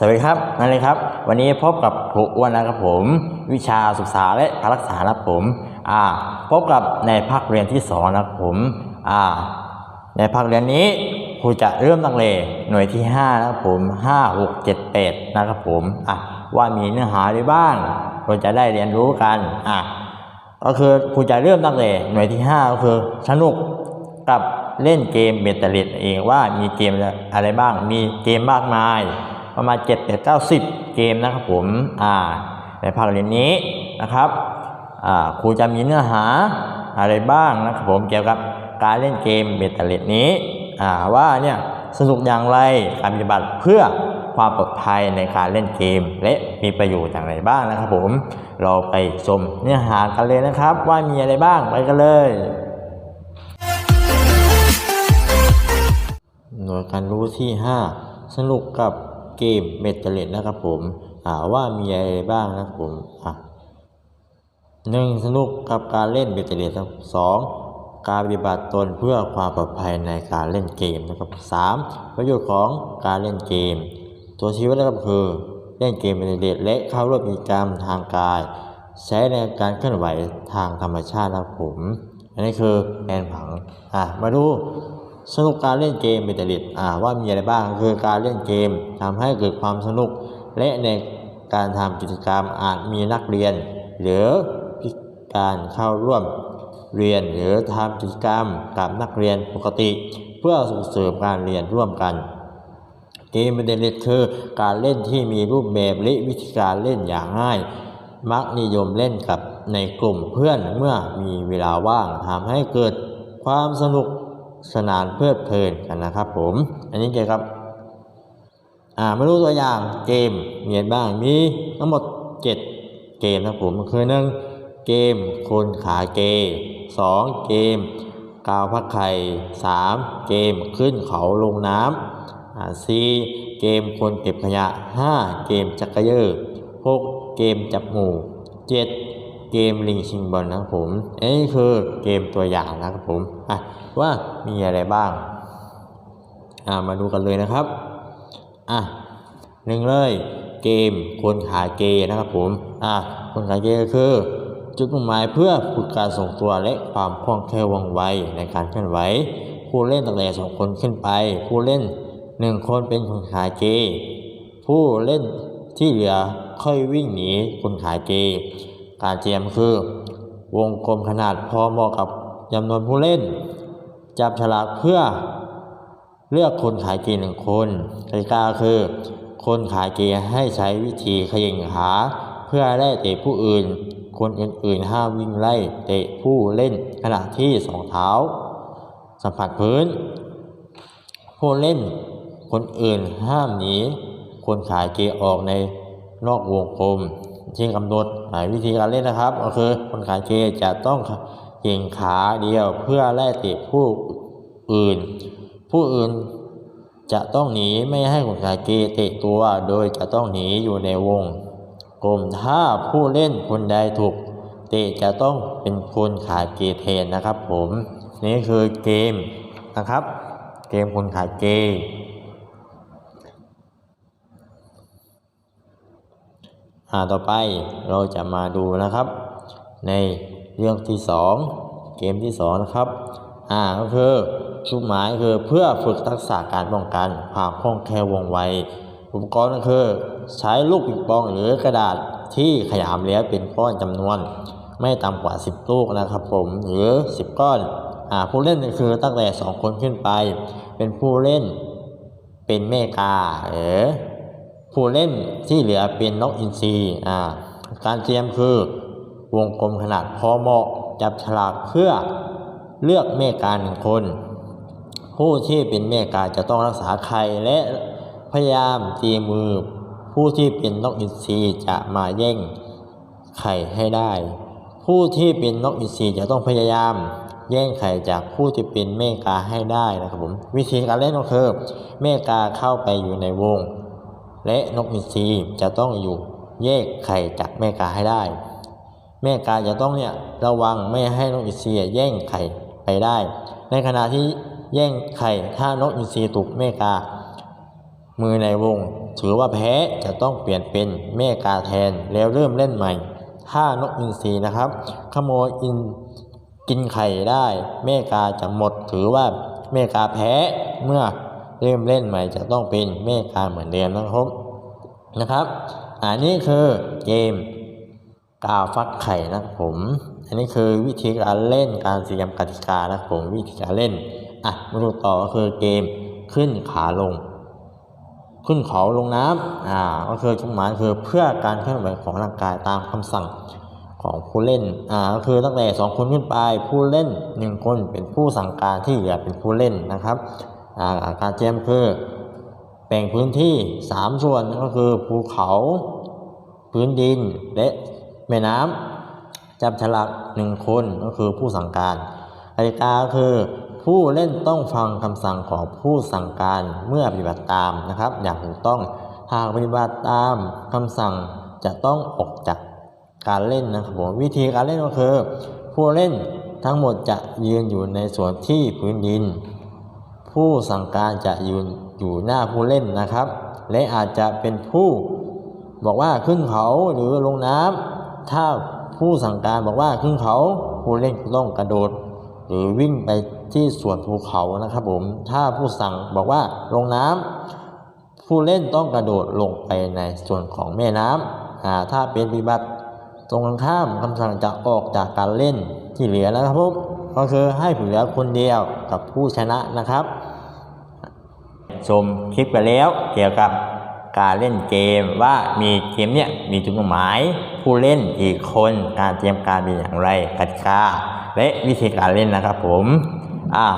สวัสดีครับนั่นเลยครับ วันนี้พบกับครูอ้วนนะครับผม วิชาศึกษาและการรักษานะครับผมอ่าพบกับในภาคเรียนที่สองนะครับผมอ่าในภาคเรียนนี้ครูจะเริ่มตั้งแต่หน่วยที่ห้านะครับผมห้าหกเจ็ดแปดนะครับผมอะว่ามีเนื้อหาอะไรบ้างเราจะได้เรียนรู้กันอะก็คือครูจะเริ่มตั้งแต่หน่วยที่ห้าก็คือสนุกกับเล่นเกมเบตเตอร์เลตเองว่ามีเกมอะไรบ้างมีเกมมากมาย ประมาณ7 8 9 10 เกมนะครับผมอ่าในภาคเรียนนี้นะครับอ่าครูจะมีเนื้อหาอะไรบ้างนะครับผมเกี่ยวกับการเล่นเกมเบตเตอร์เลตนี้อ่าว่าเนี่ยสนุกอย่างไรการปฏิบัติเพื่อความปลอดภัยในการเล่นเกม และมีประโยชน์อย่างไรบ้างนะครับผมเราไปชมเนื้อหากันเลยนะครับ ว่ามีอะไรบ้างไปกันเลยหน่วยการรู้ที่ 5 สนุกกับ เกมเมตาเลตนะครับผมอ่าว่ามีอะไรบ้างนะครับผมอะหนึ่งสนุกกับการเล่นเมตาเลตครับสองการปฏิบัติตนเพื่อความปลอดภัยในการเล่นเกมนะครับสามประโยชน์ของการเล่นเกม ตัวชี้วัดนะครับคือเล่นเกมเมตาเลตและเข้าร่วมกิจกรรมทางกาย ใช้ในการเคลื่อนไหวทางธรรมชาตินะครับผม อันนี้คือแผนผังอะมาดู สนุกการเล่นเกมเบตเตอร์ลิตอ่าว่ามีอะไรบ้างคือการเล่นเกมทำให้เกิดความสนุก และในการทำกิจกรรมอาจมีนักเรียน หรือพิการเข้าร่วมเรียนหรือทำกิจกรรมกับนักเรียนปกติ เพื่อส่งเสริมการเรียนร่วมกันเกมเบตเตอร์ลิตคือการเล่นที่มีรูปแบบและวิธีการเล่นอย่างง่าย มักนิยมเล่นกับในกลุ่มเพื่อนเมื่อมีเวลาว่างทำให้เกิดความสนุก สนานเพลิดเพลินกันนะครับผม อันนี้เกี่ยวกับอ่ามาดูตัวอย่างเกมมีอะไรบ้างมีทั้งหมด 7 เกมนะครับผมคือหนึ่งเกมคนขาเกสองเกมกาวพักไข่สามเกมขึ้นเขาลงน้ำอ่าสี่เกมคนเก็บขยะห้าเกมจักรเยอหกเกมจับหมู่เจ็ด เกมลิงชิงบอลนะครับผมอันนี้คือเกมตัวอย่างนะครับผมอะว่ามีอะไรบ้างอ่ามาดูกันเลยนะครับอะหนึ่งเลยเกมคนขาเกนะครับผมอะคนขาเกก็คือจุดมุ่งหมายเพื่อฝึกการทรงตัวและความคล่องแคล่วว่องไวในการเคลื่อนไหวผู้เล่นตั้งแต่สองคนขึ้นไป ผู้เล่นหนึ่งคนเป็นคนขายเกผู้เล่นที่เหลือค่อยวิ่งหนีคนขายเก การเตรียมคือ วงกลมขนาดพอเหมาะกับจำนวนผู้เล่น จับฉลากเพื่อเลือกคนขายเกหนึ่งคนกติกาคือ คนขายเกให้ใช้วิธีเขย่งขาเพื่อได้เตะผู้อื่น คนอื่นๆห้ามวิ่งไล่เตะผู้เล่นขณะที่สองเท้า สัมผัสพื้น ผู้เล่น คนอื่นห้ามหนี คนขายเกออกในนอกวงกลม ที่กำหนดวิธีการเล่นนะครับ ก็คือคนขายเกจะต้องเก่งขาเดียวเพื่อไล่เตะผู้อื่น ผู้อื่นจะต้องหนีไม่ให้คนขายเกเตะตัว โดยจะต้องหนีอยู่ในวงกลมถ้าผู้เล่นคนใดถูกเตะจะต้องเป็นคนขายเกแทนนะครับ ผมนี่คือเกมนะครับ เกมคนขายเกม อ่า ต่อไปเราจะมาดูนะครับ ในเรื่องที่สองเกมที่สองนะครับอ่าก็คือจุดหมายคือเพื่อฝึกทักษะการป้องกันความคล่องแคล่ววงไวอุปกรณ์ก็คือ ใช้ลูกปิงปองหรือกระดาษที่ขยำแล้วเป็นก้อนจำนวน ไม่ต่ำกว่า 10 ลูกนะครับผมหรือ 10 ก้อนอ่าผู้เล่นก็คือตั้งแต่ 2 คนขึ้นไป เป็นผู้เล่นเป็นแม่กาเออ ผู้เล่นที่เหลือเป็นนกอินทรีอ่าการเตรียมคือวงกลมขนาดพอเหมาะจับฉลากเพื่อเลือกเมกาหนึ่งคน ผู้ที่เป็นเมกาจะต้องรักษาไข่และพยายามตีมือ ผู้ที่เป็นนกอินทรีจะมาแย่งไข่ให้ได้ ผู้ที่เป็นนกอินทรีจะต้องพยายามแย่งไข่จากผู้ที่เป็นเมกาให้ได้นะครับผมวิธีการเล่นก็คือเมกาเข้าไปอยู่ในวง และนกอินทรีจะต้องอยู่แยกไข่จากแม่กาให้ได้ แม่กาจะต้องเนี่ยระวังไม่ให้นกอินทรีแย่งไข่ไปได้ ในขณะที่แย่งไข่ถ้านกอินทรีถูกแม่กา มือในวง ถือว่าแพ้จะต้องเปลี่ยนเป็นแม่กาแทนแล้วเริ่มเล่นใหม่ ถ้านกอินทรีนะครับ ขโมยอินกินไข่ได้ แม่กาจะหมดถือว่าแม่กาแพ้เมื่อ เริ่มเล่นใหม่จะต้องเป็นแม่กาเหมือนเดิมนะครับนะครับ อันนี้คือเกมกาฟักไข่นะครับผม อันนี้คือวิธีการเล่นการเตรียมกติกานะครับผมวิธีการเล่นอะมาดูต่อก็คือเกมขึ้นขาลง ขึ้นเขาลงน้ำอ่าก็คือจุดหมายคือเพื่อการเคลื่อนไหวของร่างกายตามคำสั่งของผู้เล่น อ่า ก็คือตั้งแต่สองคนขึ้นไป ผู้เล่นหนึ่งคนเป็นผู้สั่งการที่เหลือเป็นผู้เล่นนะครับ การเตรียมคือแบ่งพื้นที่สามส่วนก็คือภูเขา พื้นดินและแม่น้ำจับฉลากหนึ่งคนก็คือผู้สั่งการกติกาคือผู้เล่นต้องฟังคำสั่งของผู้สั่งการเมื่อปฏิบัติตามนะครับ อย่างถูกต้องหากปฏิบัติตามคำสั่งจะต้องออกจากการเล่นนะครับผมวิธีการเล่นก็คือ ผู้เล่นทั้งหมดจะยืนอยู่ในส่วนที่พื้นดิน ผู้สั่งการจะอยืนอยู่หน้าผู้เล่นนะครับ และอาจจะเป็นผู้บอกว่าขึ้นเขาหรือลงน้ำถ้าผู้สั่งการบอกว่าขึ้นเขาผู้เล่นต้องกระโดด หรือวิ่งไปที่ส่วนภูเขานะครับผมถ้าผู้สั่งบอกว่าลงน้ำผู้เล่นต้องกระโดดลงไปในส่วนของแม่น้ำอ่าถ้าเป็นปฏิบัติตรงกันข้ามคำสั่งจะออกจากการเล่นที่เหลือนะครับผม ก็คือให้เหลือคนเดียวกับผู้ชนะนะครับ ชมคลิปไปแล้วเกี่ยวกับการเล่นเกมว่ามีเกมเนี่ยมีจุดหมาย ผู้เล่นกี่คนการเตรียมการเป็นอย่างไรกติกาและวิธีการเล่นนะครับผมอ่า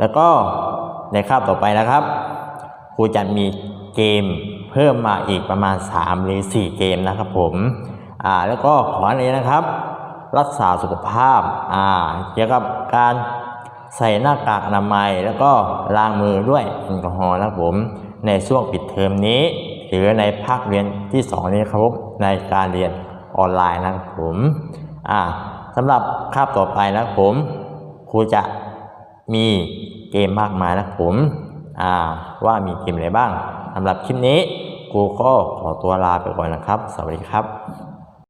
แล้วก็ในคาบต่อไปนะครับครูจะมีเกมเพิ่มมาอีกประมาณ 3 หรือ 4 เกมนะครับผมอ่าแล้วก็ขอเลยนะครับ รักษาสุขภาพอ่าเกี่ยวกับการใส่หน้ากากอนามัย แล้วก็ล้างมือด้วยแอลกอฮอล์นะครับผมในช่วงปิดเทอมนี้ หรือในภาคเรียนที่ 2 นี้ครับในการเรียนออนไลน์นะครับผมอ่าสำหรับคาบต่อไปนะครับผมครูจะมีเกมมากมายนะครับผมอ่าว่ามีเกมอะไรบ้างสำหรับคลิปนี้ครูก็ขอตัวลาไปก่อนนะครับ สวัสดีครับ